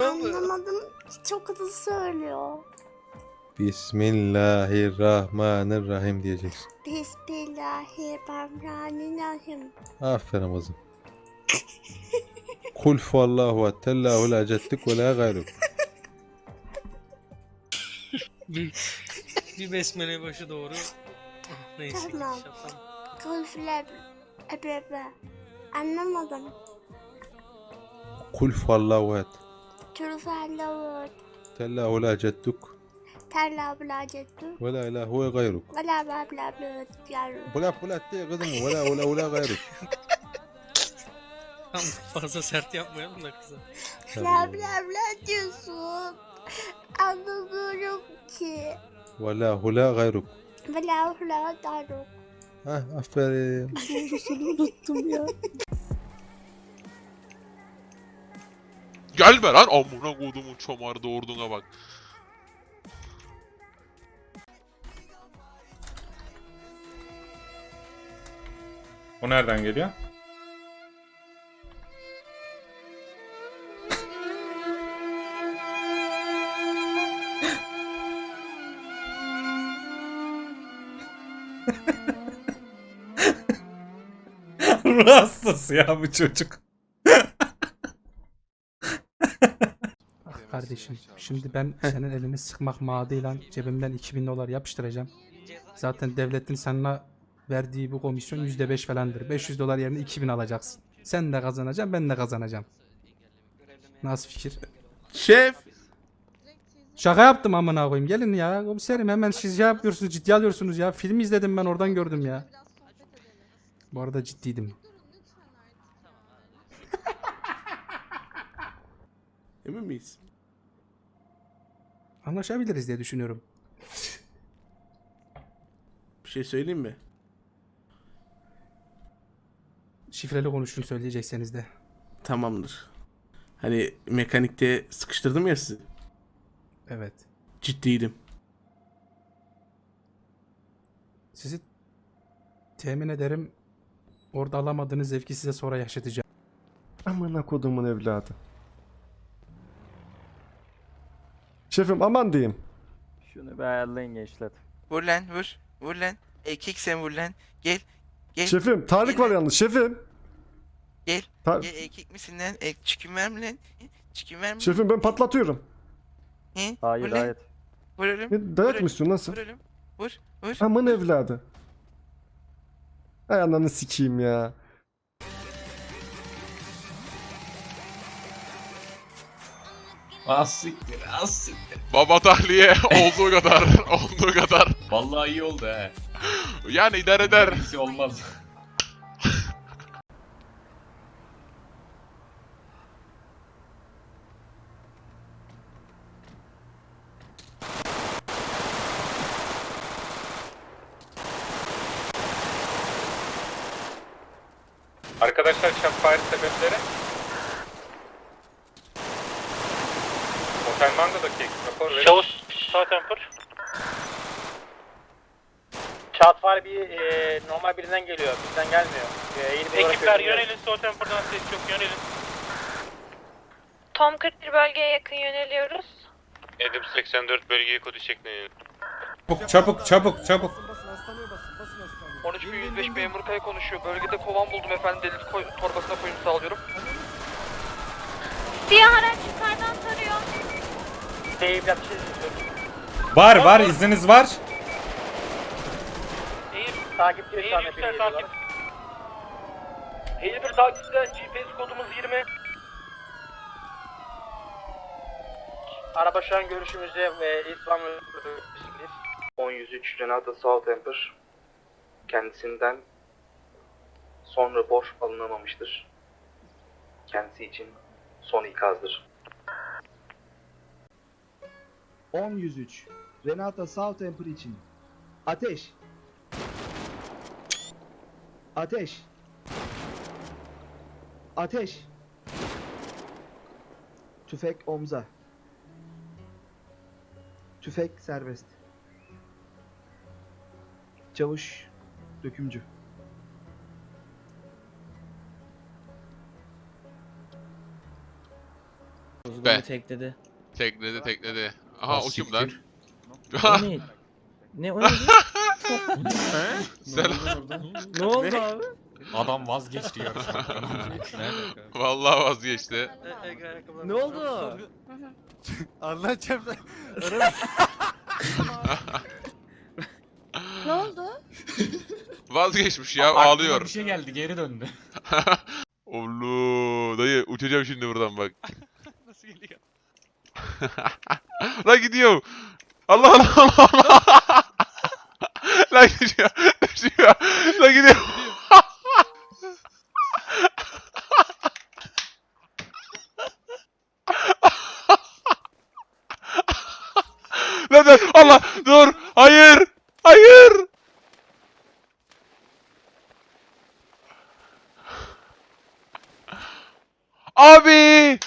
Anlamadım. Çok hızlı söylüyor. Bismillahirrahmanirrahim diyeceksin. Bismillahirrahmanirrahim. Aferin kızım. Kul tellahu la ceddük ve la gayruk. bir, bir besmele başı doğru. Neyse Tamam. Kulfler ebebe. Anlamadım. Kul huvallahu ve Ve la ilahu ve gayruk. Bla bla bla bla. Yar. Bula bula diye kızım ve la ve la ve la gayruk. Tamam fazla sert yapmayalım da kıza. Bla bla bla diyorsun. Anlamıyorum ki. Ve la hu la gayruk. Bla bla daruk. Hah aferin. unuttum ya. Gelme lan amına kodumun çomarda orduna bak. O nereden geliyor? Ruh hastası ya bu çocuk. Ah kardeşim şimdi ben senin elini sıkmak madıyla cebimden 2000 dolar yapıştıracağım. Zaten devletin sana verdiği bu komisyon %5 falandır. 500 dolar yerine 2000 alacaksın. Sen de kazanacaksın ben de kazanacağım. Nasıl fikir? Şef. Şaka yaptım amına koyayım. Gelin ya komiserim hemen siz şey yapıyorsunuz ciddi alıyorsunuz ya. Film izledim ben oradan gördüm ya. Bu arada ciddiydim. Emin miyiz? Anlaşabiliriz diye düşünüyorum. Bir şey söyleyeyim mi? Şifreli konuşun söyleyecekseniz de. Tamamdır. Hani mekanikte sıkıştırdım ya sizi. Evet. Ciddiydim. Sizi temin ederim orada alamadığınız zevki size sonra yaşatacağım. Amına kodumun evladı. Şefim aman diyeyim. Şunu bir ayarlayın gençler. Vur lan vur. Vur lan. Ekik sen vur lan. Gel. Gel. Şefim tarih var yalnız şefim. Gel. Ta- Gel ekik misin lan? Ek, çikin ver mi lan? Çikin ver mi? şefim ben patlatıyorum. He? Hayır vur hayır. Vur oğlum. Ne, dayak mı istiyorsun nasıl? Vur oğlum. Vur. Vur. Aman evladı. Ay ananı sikeyim ya. Az siktir, az siktir. Baba tahliye olduğu kadar, olduğu kadar. Vallahi iyi oldu he. Yani idare eder. Birisi olmaz. Arkadaşlar Shotfire sebepleri. Ekip rapor verin. Çavuş sağ temper. Shotfire bir e, normal birinden geliyor. Bizden gelmiyor. E, bir olarak Ekipler görünüyor. yönelin sağ temperden ses yok yönelin. Tom 41 bölgeye yakın yöneliyoruz. Edim 84 bölgeye kodu şeklinde. Çabuk, çabuk, çabuk, çabuk. 13105 memur kaya konuşuyor. Bölgede kovan buldum efendim. Delil koy, torbasına koyun sağlıyorum. Siyah araç yukarıdan tarıyor. Biraz bir şey istiyorum. Var, var, izniniz var. Eğir, Takipçi eğir an yüksel bir takip. 51 takipte GPS kodumuz 20. Araba şu an görüşümüzde ve İslam 10-103 Renata Sağ Temper. Kendisinden sonra borç alınamamıştır. Kendisi için son ikazdır. 10-103 Renata Southampton için. Ateş. Ateş. Ateş. Tüfek omza. Tüfek serbest. Çavuş Dökümcü. Be. tekledi. Tekledi tekledi. Aha o kim lan? ne? Ne o Selam. ne oldu abi? Adam vazgeçti yarıştan. Vallahi vazgeçti. Ne oldu? Anlatacağım. Ne oldu? Vazgeçmiş ya ağlıyor. şey geldi geri döndü. Oğlum dayı uçacağım şimdi buradan bak. Lan gidiyor. Allah Allah Allah Allah. Lan gidiyor. Gidiyor. Lan gidiyor. Lan dur. Allah dur. Hayır. Hayır. Abi!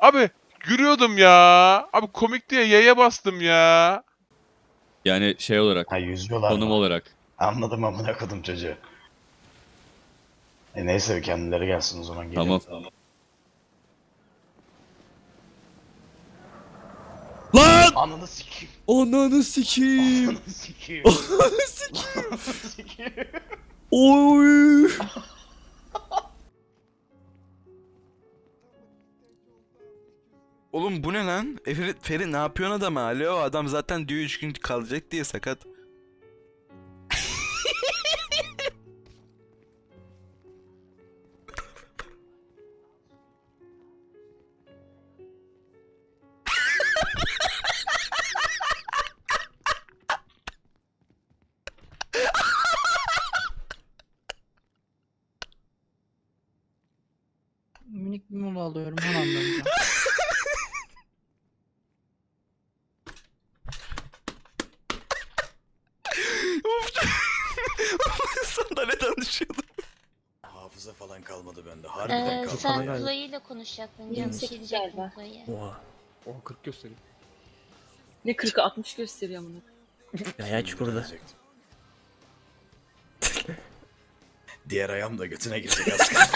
Abi gülüyordum ya. Abi komik diye Y'ye bastım ya. Yani şey olarak, Ha yüzüyorlar. konum olarak. Anladım amına kodum çocuğu. E neyse kendileri gelsin o zaman gelin. Tamam. Lan! Ananı sikeyim. Ananı sikeyim. Ananı sikeyim. Ananı sikeyim. Ananı sikeyim. Oy. Oğlum bu ne lan? Feri, Feri ne yapıyorsun adama? Alo adam zaten diyor 3 gün kalacak diye sakat. Minik bir mola alıyorum falan kalmadı bende. Ee, Harbiden kalmadı. sen Chloe ile konuşacaktın. Canım bir şey Chloe'ye. Oha. O 40 göstereyim. Ne 40'ı 60 gösteriyor bunu. Ya çukurda. Diğer ayağım da götüne girecek az kaldı.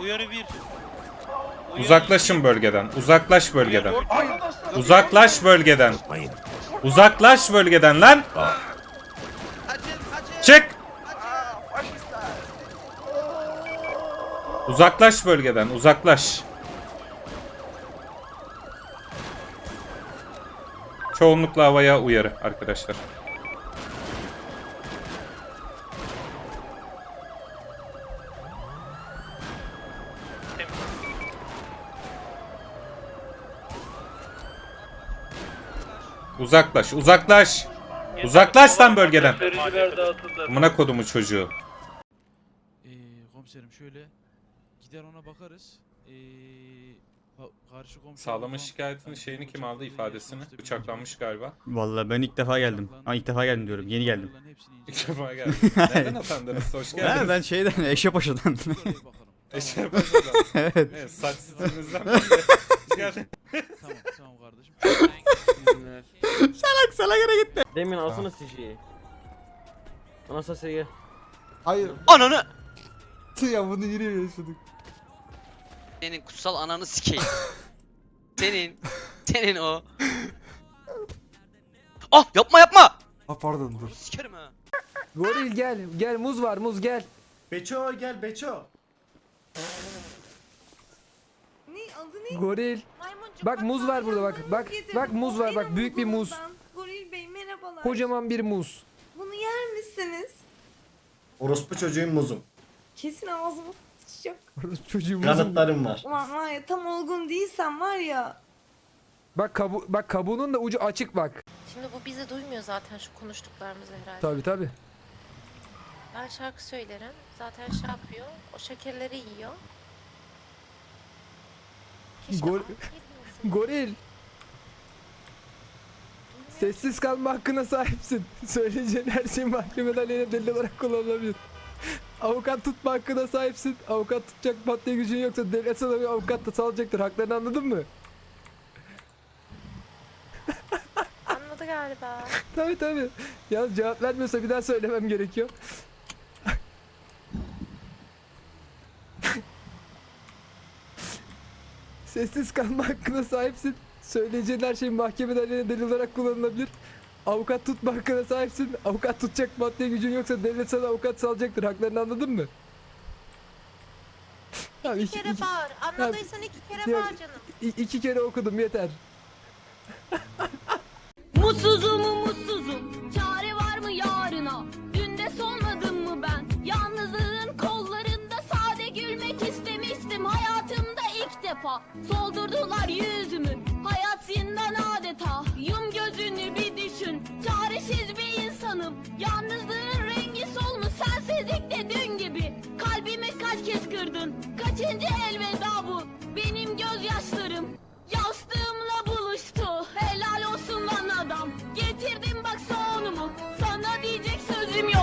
Uyarı 1. Uzaklaşın bölgeden. Uzaklaş bölgeden. Uzaklaş bölgeden. Uzaklaş bölgeden lan. Uzaklaş bölgeden. Uzaklaş. Çoğunlukla havaya uyarı arkadaşlar. Uzaklaş, uzaklaş. Uzaklaş lan bölgeden. Amına kodumu çocuğu. Ee, komiserim şöyle gider ona bakarız. Ee, karşı komşu Sağlama şikayetinin şeyini kim aldı ifadesini? Bıçaklanmış galiba. Vallahi ben ilk defa geldim. Ha ilk defa geldim diyorum. Yeni geldim. İlk defa geldi. Nereden atandınız? Hoş geldiniz. ben şeyden Eşepaşa'dan. Paşa'dan. evet. Evet, saç stilinizden ben de. Hoş geldin. tamam tamam kardeşim. Demin alsana CJ'yi. Anastasya Hayır. Ananı! Ya bunu yine yaşadık. Senin kutsal ananı sikeyim. senin. Senin o. Ah yapma yapma! Ha pardon dur. Sikerim ha. Goril gel. Gel muz var muz gel. Beço gel Beço. Ne adı ne? Goril. Maymuncu, Bak muz var burada bak. Bak bak muz var bak büyük bir muz. Goril Bey merhabalar. Kocaman bir muz. Bunu yer misiniz? Orospu çocuğun muzum. Kesin ağzıma sıçacak. Çocuğum muzum. Kanıtlarım var. Ulan var ya tam olgun değilsen var ya. Bak kabu bak kabuğunun da ucu açık bak. Şimdi bu bizi duymuyor zaten şu konuştuklarımızı herhalde. Tabi tabi. Ben şarkı söylerim. Zaten şey yapıyor. O şekerleri yiyor. Keşke Gol- afiyet olsun. Goril. Sessiz kalma hakkına sahipsin. Söyleyeceğin her şey mahkemede aleyhine delil olarak kullanılabilir avukat tutma hakkına sahipsin. Avukat tutacak maddi gücün yoksa devlet sana bir avukat da salacaktır. Haklarını anladın mı? Anladı galiba. tabi tabi. Yalnız cevap vermiyorsa bir daha söylemem gerekiyor. Sessiz kalma hakkına sahipsin. Söyleyeceğin her şey mahkemede delil olarak kullanılabilir. Avukat tutma hakkına sahipsin. Avukat tutacak maddi gücün yoksa devlet sana avukat salacaktır. Haklarını anladın mı? Tamam, İki kere bağır. Anladıysan iki kere Ya- bağır canım. İki kere okudum yeter. Mutsuzum mutsuzum Çare var mı yarına Dünde solmadım mı ben Yalnızlığın kollarında Sade gülmek istemiştim Hayatımda ilk defa Soldurdular yüzümü Hayat zindan adeta